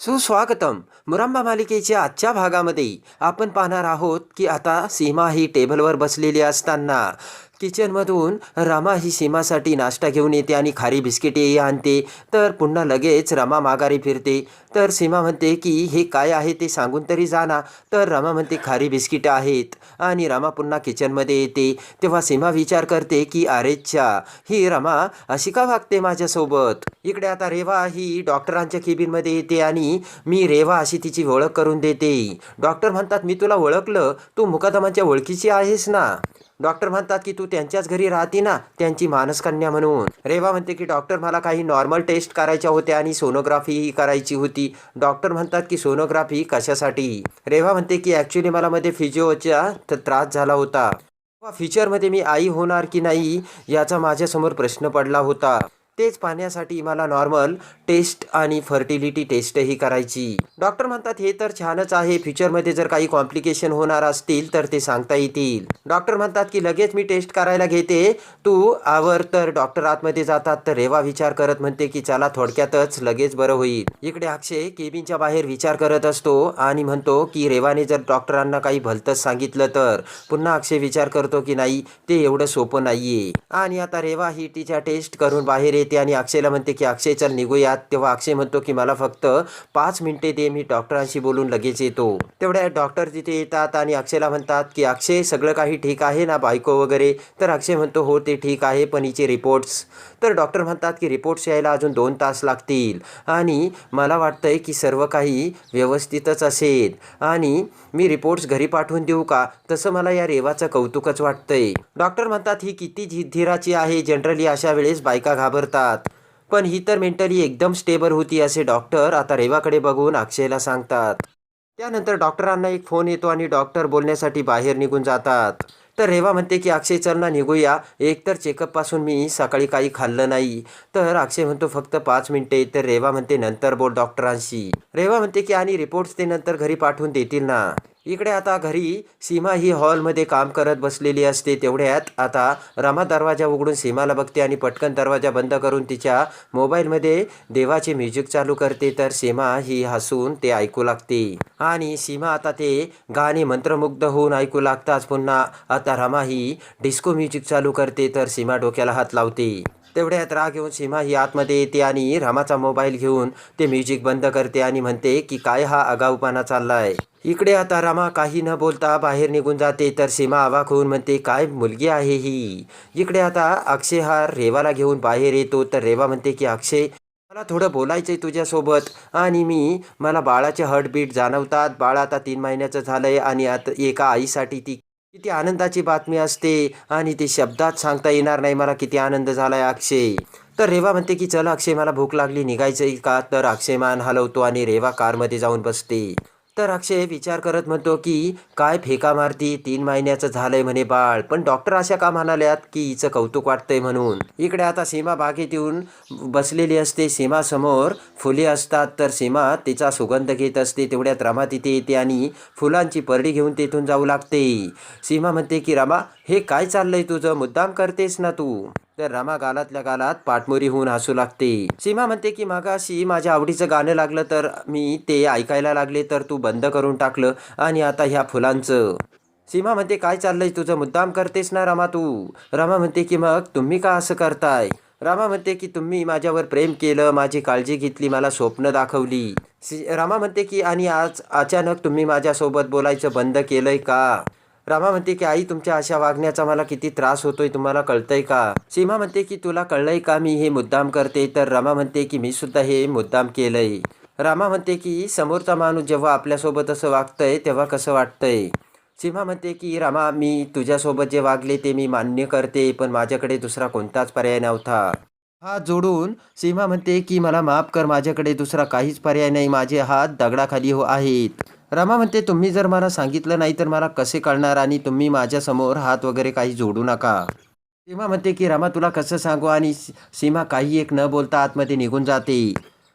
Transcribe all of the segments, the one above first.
सुस्वागतम. मुरांबा मालिकेच्या आजच्या भागामध्ये आपण पाहणार आहोत की आता सीमा ही टेबलवर बसलेली असताना किचनमधून रमा ही सीमासाठी नाश्ता घेऊन येते आणि खारी बिस्किटेही आणते. तर पुन्हा लगेच रमा माघारी फिरते. तर सीमा म्हणते की हे काय आहे ते सांगून तरी जाना तर रमा म्हणते खारी बिस्किटं आहेत. आणि रमा पुन्हा किचनमध्ये येते. तेव्हा सीमा विचार करते की अरेच्छा ही रमा अशी का वागते माझ्यासोबत? इकडे आता रेवा ही डॉक्टरांच्या केबिनमध्ये येते आणि मी रेवा अशी तिची ओळख करून देते. डॉक्टर म्हणतात मी तुला ओळखलं. तू मुकादमाच्या ओळखीची आहेस ना. डॉक्टर म्हणतात की तू त्यांच्याच घरी राहते ना त्यांची मानसकन्या म्हणून. रेवा म्हणते की डॉक्टर मला काही नॉर्मल टेस्ट करायच्या होत्या आणि सोनोग्राफीही करायची होती. डॉक्टर म्हणतात की सोनोग्राफी कशासाठी? रेवा म्हणते की ॲक्च्युली मला मध्ये फिजिओचा त्रास झाला होता. फ्युचरमध्ये मी आई होणार की नाही याचा माझ्यासमोर प्रश्न पडला होता. तेच पाहण्यासाठी मला नॉर्मल टेस्ट आणि फर्टिलिटी टेस्टही करायची. डॉक्टर म्हणतात हे तर छानच आहे. फ्युचरमध्ये जर काही कॉम्प्लिकेशन होणार असतील तर ते सांगता येतील. डॉक्टर म्हणतात की लगेच मी टेस्ट करायला घेते. तू आवर तर डॉक्टर आतमध्ये जातात तर रेवा विचार करत म्हणते की चला थोडक्यातच लगेच बरं होईल. इकडे अक्षय केबिनच्या बाहेर विचार करत असतो आणि म्हणतो की रेवाने जर डॉक्टरांना काही भलतंच सांगितलं तर. पुन्हा अक्षय विचार करतो की नाही ते एवढं सोपं नाहीये. आणि आता रेवा ही तिच्या टेस्ट करून बाहेर येते. आणि अक्षयला म्हणते की अक्षय चल निघूयात. तेव्हा अक्षय म्हणतो की मला फक्त पाच मिनिटे दे मी डॉक्टरांशी बोलून लगेच येतो. तेवढ्या डॉक्टर तिथे येतात आणि अक्षयला म्हणतात की अक्षय सगळं काही ठीक आहे ना बायको वगैरे? तर अक्षय म्हणतो हो ते ठीक आहे पण हिचे रिपोर्ट्स. तर डॉक्टर म्हणतात की रिपोर्ट्स यायला अजून दोन तास लागतील. आणि मला वाटतंय की सर्व काही व्यवस्थितच असेल. आणि मी रिपोर्ट्स घरी पाठवून देऊ का? तसं मला या रेवाचं कौतुकच वाटतंय. डॉक्टर म्हणतात ही किती धीराची आहे. जनरली अशा वेळेस बायका घाबरतात. पण ही तर मेंटली एकदम स्टेबल होती असे डॉक्टर आता रेवाकडे बघून अक्षयला सांगतात. त्यानंतर डॉक्टरांना एक फोन येतो आणि डॉक्टर बोलण्यासाठी बाहेर निघून जातात. तर रेवा म्हणते की अक्षय चल ना निघूया. एकतर चेकअपपासून मी सकाळी काही खाल्लं नाही. तर अक्षय म्हणतो फक्त पाच मिनिटे तर रेवा म्हणते नंतर बोल डॉक्टरांशी रेवा म्हणते की आणि रिपोर्ट्स ते नंतर घरी पाठवून देतील ना. इकडे आता घरी सीमा ही हॉलमध्ये काम करत बसलेली असते. तेवढ्यात आता रमा दरवाजा उघडून सीमाला बघते आणि पटकन दरवाजा बंद करून तिच्या मोबाईलमध्ये देवाचे म्युझिक चालू करते. तर सीमा ही हसून ते ऐकू लागते. आणि सीमा आता ते गाणे मंत्रमुग्ध होऊन ऐकू लागताच पुन्हा. आता रमा ही डिस्को म्युझिक चालू करते. तर सीमा डोक्याला हात लावते. तेवढ्यात राग घेऊन सीमा ही आतमध्ये येते आणि रामाचा मोबाईल घेऊन ते म्युझिक बंद करते आणि म्हणते की काय हा आगाऊपणा चाललाय. इकडे आता रामा काही न बोलता बाहेर निघून जाते तर सीमा आवाक होऊन म्हणते काय मुलगी आहे ही? इकडे आता अक्षय हा रेवाला घेऊन बाहेर येतो तर रेवा म्हणते की अक्षय मला थोडं बोलायचंय तुझ्यासोबत. आणि मी मला बाळाचे हर्टबीट जाणवतात. बाळ आता तीन महिन्याचं झालंय आणि आता एका आईसाठी ती किती आनंदाची बातमी असते आणि ती शब्दात सांगता येणार नाही. मला किती आनंद झालाय अक्षय. तर रेवा म्हणते की चला अक्षय मला भूक लागली निघायचंय का? तर अक्षय मान हलवतो आणि रेवा कारमध्ये जाऊन बसते. तर अक्षय विचार करत म्हणतो की काय फेका मारती? तीन महिन्याचं झालंय म्हणे बाळ. पण डॉक्टर अशा का म्हणाल्यात की हिचं कौतुक वाटतंय म्हणून. इकडे आता सीमा बागेत येऊन बसलेली असते. सीमा समोर फुले असतात तर सीमा तिचा सुगंध घेत असते. तेवढ्यात रमा तिथे येते आणि फुलांची परडी घेऊन तेथून जाऊ लागते. सीमा म्हणते की रमा हे काय चाललंय तुझं? मुद्दाम करतेस ना तू. तर रमा गालातल्या गालात पाठमोरी होऊन हसू लागते. सीमा म्हणते की मागाशी माझ्या आवडीचं गाणं लागलं तर मी ते ऐकायला लागले तर तू बंद करून टाकलं आणि आता ह्या फुलांचं. सीमा म्हणते काय चाललंय? तुझं मुद्दाम करतेस ना रमा तू? रमा म्हणते की मग तुम्ही का असं करताय? रामा म्हणते की तुम्ही माझ्यावर प्रेम केलं माझी काळजी घेतली मला स्वप्न दाखवली. सी रामा म्हणते की आणि आज अचानक तुम्ही माझ्यासोबत बोलायचं बंद केलंय का? रामा म्हणते की आई तुमच्या अशा वागण्याचा मला किती त्रास होतोय तुम्हाला कळतंय का? सीमा म्हणते की तुला कळलंय का मी हे मुद्दाम करते? तर रमा म्हणते की मी सुद्धा हे मुद्दाम केलंय. रामा म्हणते की समोरचा माणूस जेव्हा आपल्यासोबत असं वागतंय तेव्हा कसं वाटतंय? सीमा म्हणते की रामा मी तुझ्यासोबत जे वागले ते मी मान्य करते पण माझ्याकडे दुसरा कोणताच पर्याय नव्हता. हात जोडून सीमा म्हणते की मला माफ कर माझ्याकडे दुसरा काहीच पर्याय नाही माझे हात दगडाखाली हो आहेत. रमा म्हणते तुम्ही जर मला सांगितलं नाही तर मला कसे कळणार आणि तुम्ही माझ्यासमोर हात वगैरे काही जोडू नका. सीमा म्हणते की रमा तुला कसं सांगू? आणि सीमा काही एक न बोलता आतमध्ये निघून जाते.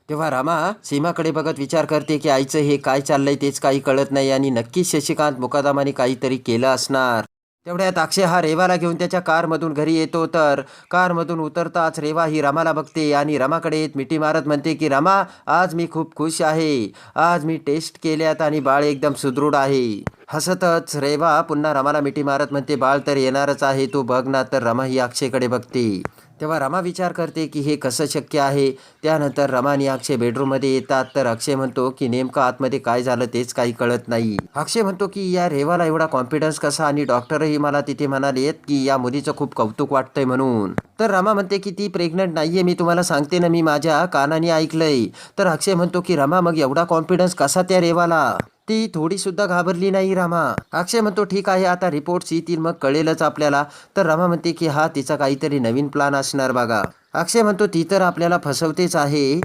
तेव्हा रामा सीमाकडे बघत विचार करते की आईचं हे काय चाललंय तेच काही कळत नाही आणि नक्कीच शशिकांत मुकादामाने काहीतरी केलं असणार. तेवढ्यात अक्षय हा रेवाला घेऊन त्याच्या कारमधून घरी येतो तर कारमधून उतरताच रेवा ही रमाला बघते आणि रमाकडे येत मिठी मारत म्हणते की रमा आज मी खूप खुश आहे. आज मी टेस्ट केल्यात आणि बाळ एकदम सुदृढ आहे. हसतच रेवा पुन्हा रमाला मिठी मारत म्हणते बाळ तर येणारच आहे. तू बघ ना. तर रमा ही अक्षयकडे बघते. तेव्हा रमा विचार करते की हे कसं शक्य आहे? त्यानंतर रमा आणि अक्षय बेडरूममध्ये येतात. तर अक्षय म्हणतो की नेमकं आतमध्ये काय झालं तेच काही कळत नाही. अक्षय म्हणतो की या रेवाला एवढा कॉन्फिडन्स कसा आणि डॉक्टरही मला तिथे म्हणालेत की या मुलीचं खूप कौतुक वाटतंय म्हणून. तर रमा म्हणते की ती प्रेग्नंट नाहीये. मी तुम्हाला सांगते ना मी माझ्या कानाने ऐकलंय. तर अक्षय म्हणतो की रमा मग एवढा कॉन्फिडन्स कसा त्या रेवाला? ती थोडी सुद्धा घाबरली नाही रामा. अक्षय म्हणतो ठीक आहे आता रिपोर्ट्स येतील मग कळेलच आपल्याला. तर रामा म्हणते की हा तिचा काहीतरी नवीन प्लान असणार बघा. अक्षय म्हणतो ती तर आपल्याला फसवतेच आहे.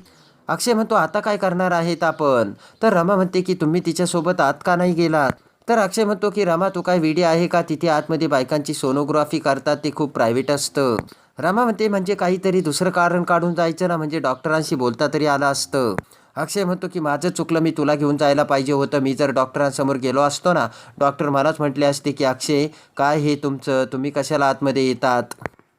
अक्षय म्हणतो आता काय करणार आहेत आपण? तर रमा म्हणते की तुम्ही तिच्यासोबत आत का नाही गेलात? तर अक्षय म्हणतो की रमा तू काय व्हिडिओ आहे का? तिथे आतमध्ये बायकांची सोनोग्राफी करतात ते खूप प्रायव्हेट असतं. रमा म्हणते म्हणजे काहीतरी दुसरं कारण काढून जायचं ना म्हणजे डॉक्टरांशी बोलता तरी आलं असतं. अक्षय म्हणतो की माझं चुकलं मी तुला घेऊन जायला पाहिजे होतं. मी जर डॉक्टरांसमोर गेलो असतो ना डॉक्टर मलाच म्हटले असते की अक्षय काय हे तुमचं? तुम्ही कशाला आतमध्ये येतात?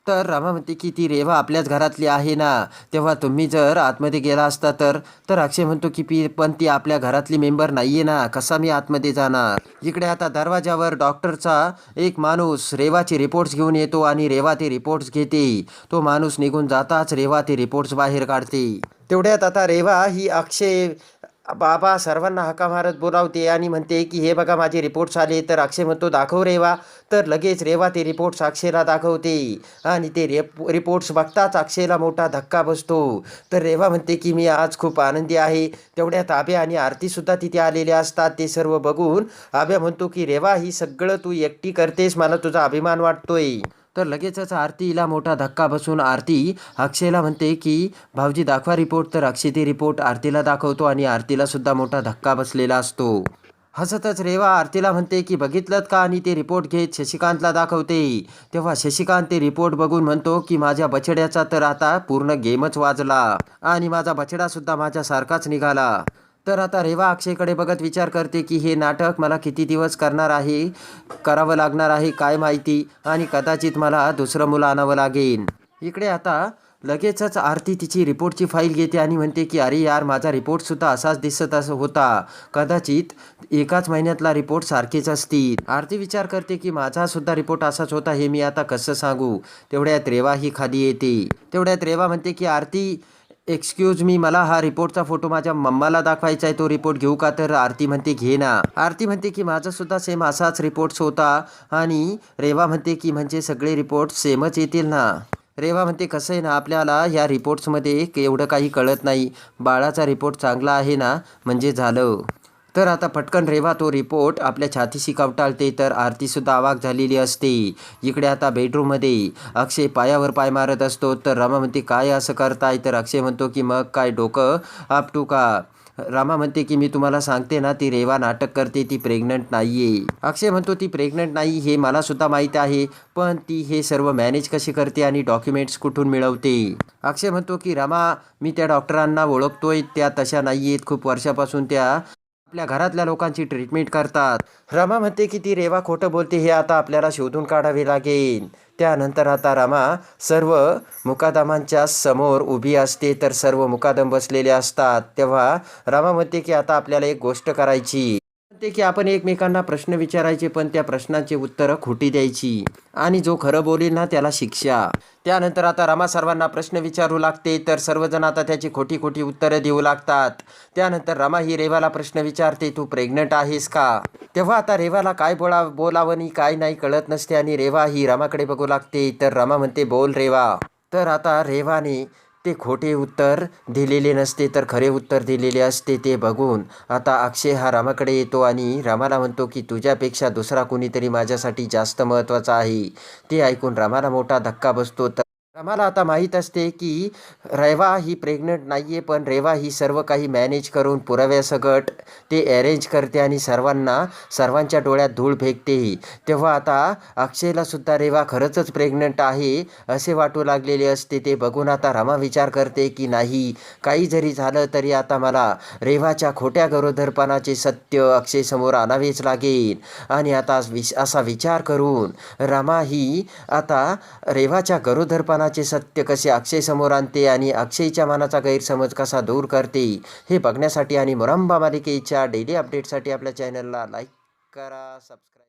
तर रामा म्हणते की ती रेवा आपल्याच घरातली आहे ना. तेव्हा तुम्ही जर आतमध्ये गेला असता तर? तर अक्षय म्हणतो की पी पण ती आपल्या घरातली मेंबर नाही आहे ना. कसा मी आतमध्ये जाणार? इकडे आता दरवाजावर डॉक्टरचा एक माणूस रेवाचे रिपोर्ट्स घेऊन येतो आणि रेवा ते रिपोर्ट्स घेते. तो माणूस निघून जाताच रेवा ते रिपोर्ट्स बाहेर काढते. तेवढ्यात आता रेवा ही अक्षय बाबा सर्वांना हका मारत बोलावते आणि म्हणते की हे बघा माझे रिपोर्ट्स आले. तर अक्षय म्हणतो दाखव रेवा. तर लगेच रेवा ते रिपोर्ट्स अक्षयला दाखवते आणि ते रेप रिपोर्ट्स बघताच अक्षयला मोठा धक्का बसतो. तर रेवा म्हणते की मी आज खूप आनंदी आहे. तेवढ्यात आब्या आणि आरतीसुद्धा तिथे आलेले असतात ते सर्व बघून आब्या म्हणतो की रेवा ही सगळं तू एकटी करतेस मला तुझा अभिमान वाटतोय. तर लगेचच आरतीला मोठा धक्का बसून आरती अक्षयला म्हणते की भाऊजी दाखवा रिपोर्ट. तर अक्षय ती रिपोर्ट आरतीला दाखवतो आणि आरतीला सुद्धा मोठा धक्का बसलेला असतो. हसतच रेवा आरतीला म्हणते की बघितलं का? आणि ते रिपोर्ट घेत शशिकांतला दाखवते. तेव्हा शशिकांत ते रिपोर्ट बघून म्हणतो की माझ्या बछड्याचा तर आता पूर्ण गेमच वाजला आणि माझा बछडासुद्धा माझ्यासारखाच निघाला. तर आता रेवा अक्षयकडे बघत विचार करते की हे नाटक मला किती दिवस करणार आहे करावं लागणार आहे काय माहिती? आणि कदाचित मला दुसरं मुलं आणावं लागेल. इकडे आता लगेचच आरती तिची रिपोर्टची फाईल घेते आणि म्हणते की अरे यार माझा रिपोर्टसुद्धा असाच दिसत असं होता. कदाचित एकाच महिन्यातला रिपोर्ट सारखेच असतील. आरती विचार करते की माझासुद्धा रिपोर्ट असाच होता हे मी आता कसं सांगू? तेवढ्यात रेवा ही खाली येते. तेवढ्यात रेवा म्हणते की आरती एक्सक्यूज मी मला हा रिपोर्टचा फोटो माझ्या मम्माला दाखवायचा आहे. तो रिपोर्ट घेऊ का? तर आरती म्हणते घे ना. आरती म्हणते की माझा सुद्धा सेम असाच रिपोर्ट्स होता. आणि रेवा म्हणते की म्हणजे सगळे रिपोर्ट सेमच येतील ना. रेवा म्हणते कसं आहे ना आपल्याला या रिपोर्ट्समध्ये एवढं काही कळत नाही. बाळाचा रिपोर्ट चांगला आहे ना? म्हणजे झालं. तर आता पटकन रेवा तो रिपोर्ट. आपल्या छातीशी कवटाळते तर आरतीसुद्धा आवाक झालेली असते. इकडे आता बेडरूममध्ये. अक्षय पायावर पाय मारत असतो. तर रमा म्हणते काय असं करताय? तर अक्षय म्हणतो की मग काय डोकं आपटू का? रामा म्हणते की मी तुम्हाला सांगते ना ती रेवा नाटक करते. ती प्रेग्नंट नाही आहे अक्षय म्हणतो ती प्रेग्नंट नाही हे मला सुद्धा माहीत आहे. पण ती हे सर्व मॅनेज कशी करते आणि डॉक्युमेंट्स कुठून मिळवते? अक्षय म्हणतो की रामा मी त्या डॉक्टरांना ओळखतोय. त्या तशा नाही आहेत खूप वर्षापासून त्या आपल्या घरातल्या लोकांची ट्रीटमेंट करतात. रमा म्हणते की ती रेवा खोटं बोलते हे आता आपल्याला शोधून काढावे लागेल. त्यानंतर आता रमा सर्व मुकादमांच्या समोर उभी असते तर सर्व मुकादम बसलेले असतात. तेव्हा रमा म्हणते की आता आपल्याला एक गोष्ट करायची वाटते की आपण एकमेकांना प्रश्न विचारायचे पण त्या प्रश्नांची उत्तरं खोटी द्यायची. आणि जो खरं बोलेल ना त्याला शिक्षा. त्यानंतर आता रमा सर्वांना प्रश्न विचारू लागते तर सर्वजण आता त्याची खोटी खोटी उत्तरं देऊ लागतात. त्यानंतर रमा ही रेवाला प्रश्न विचारते तू प्रेग्नंट आहेस का? तेव्हा आता रेवाला काय बोला बोलावं आणि काय नाही कळत नसते आणि रेवा ही रमाकडे बघू लागते. तर रमा म्हणते बोल रेवा. तर आता रेवाने ते खोटे उत्तर दिलेले नसते तर खरे उत्तर दिलेले असते ते बघून. आता अक्षय हा रामाकडे येतो आणि रामाला म्हणतो की तुझ्यापेक्षा दुसरा कुणीतरी माझ्यासाठी जास्त महत्त्वाचा आहे. ते ऐकून रामाला मोठा धक्का बसतो. तर आम्हाला आता माहीत असते की रेवा ही प्रेग्नंट नाही आहे पण रेवा ही सर्व काही मॅनेज करून पुराव्यासकट ते अरेंज करते आणि सर्वांना सर्वांच्या डोळ्यात धूळ फेकतेही. तेव्हा आता अक्षयलासुद्धा रेवा खरंचच प्रेग्नंट आहे असे वाटू लागलेले असते. ते बघून आता रमा विचार करते की नाही काही जरी झालं तरी आता मला रेवाच्या खोट्या गरोदरपणाचे सत्य अक्षयसमोर आणावेच लागेल. आणि आता विश असा विचार करून रमा ही आता रेवाच्या गरोदरपणाचे सत्य कसे अक्षय समोर आणते आणि अक्षयच्या मनाचा गैरसमज कसा दूर करते हे बघण्यासाठी आणि मुरंबा मालिकेच्या डेली अपडेटसाठी आपल्या चॅनलला लाईक करा सबस्क्राईब